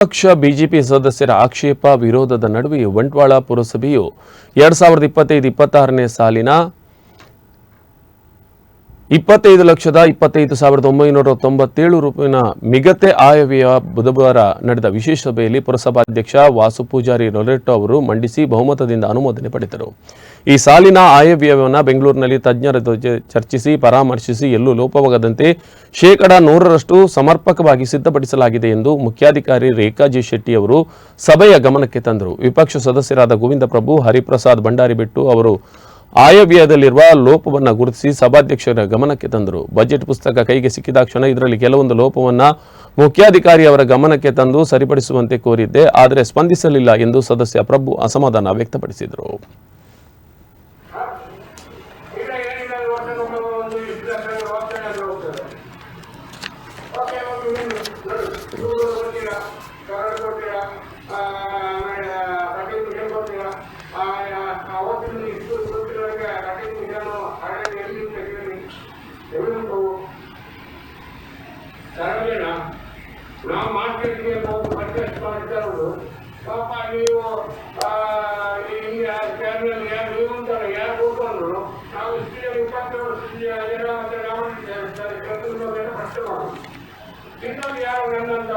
ಪಕ್ಷ ಬಿಜೆಪಿ ಸದಸ್ಯರ ಆಕ್ಷೇಪ ವಿರೋಧದ ನಡುವೆ ಬಂಟ್ವಾಳ ಪುರಸಭೆಯು ಎರಡ್ ಸಾವಿರದ ಇಪ್ಪತ್ತೈದು ಇಪ್ಪತ್ತಾರನೇ ಸಾಲಿನ ಇಪ್ಪತ್ತೈದು ಲಕ್ಷದ ಇಪ್ಪತ್ತೈದು ಸಾವಿರದ ಒಂಬೈನೂರ ತೊಂಬತ್ತೇಳು ರೂಪಾಯಿನ ಮಿಗತೆ ಆಯವ್ಯಯ ಬುಧವಾರ ನಡೆದ ವಿಶೇಷ ಸಭೆಯಲ್ಲಿ ಪುರಸಭಾಧ್ಯಕ್ಷ ವಾಸು ಪೂಜಾರಿ ರೊಲೆಟ್ಟೋ ಅವರು ಮಂಡಿಸಿ ಬಹುಮತದಿಂದ ಅನುಮೋದನೆ ಪಡೆದರು. ಈ ಸಾಲಿನ ಆಯವ್ಯಯವನ್ನು ಬೆಂಗಳೂರಿನಲ್ಲಿ ತಜ್ಞರ ಜೊತೆ ಚರ್ಚಿಸಿ, ಪರಾಮರ್ಶಿಸಿ, ಎಲ್ಲೂ ಲೋಪವಾಗದಂತೆ ಶೇಕಡ ನೂರರಷ್ಟು ಸಮರ್ಪಕವಾಗಿ ಸಿದ್ಧಪಡಿಸಲಾಗಿದೆ ಎಂದು ಮುಖ್ಯಾಧಿಕಾರಿ ರೇಖಾ ಜಿ ಶೆಟ್ಟಿ ಅವರು ಸಭೆಯ ಗಮನಕ್ಕೆ ತಂದರು. ವಿಪಕ್ಷ ಸದಸ್ಯರಾದ ಗೋವಿಂದ ಪ್ರಭು ಹರಿಪ್ರಸಾದ್ ಭಂಡಾರಿಬೆಟ್ಟು ಅವರು ಆಯವ್ಯಯದಲ್ಲಿರುವ ಲೋಪವನ್ನು ಗುರುತಿಸಿ ಸಭಾಧ್ಯಕ್ಷರ ಗಮನಕ್ಕೆ ತಂದರು. ಬಜೆಟ್ ಪುಸ್ತಕ ಕೈಗೆ ಸಿಕ್ಕಿದಾಕ್ಷಣ ಇದರಲ್ಲಿ ಕೆಲವೊಂದು ಲೋಪವನ್ನು ಮುಖ್ಯಾಧಿಕಾರಿ ಅವರ ಗಮನಕ್ಕೆ ತಂದು ಸರಿಪಡಿಸುವಂತೆ ಕೋರಿದ್ದೆ, ಆದರೆ ಸ್ಪಂದಿಸಲಿಲ್ಲ ಎಂದು ಸದಸ್ಯ ಪ್ರಭು ಅಸಮಾಧಾನ ವ್ಯಕ್ತಪಡಿಸಿದರು. ಉಂಟು ಸರಳೇನಾ ನಾವು ಮಾರ್ಕೆಟ್ಗೆ ಪರ್ಚೇಸ್ ಪಾಪ ನೀವು ಯಾರು ನೀವು ಅಂತಾರೆ, ಯಾರು ಹೋಗ್ಬಂದ್ರು ನಾವು ಜನ ಮತ್ತೆ ನಾವು ಇನ್ನೊಂದು ಯಾರು ನನ್ನಂತ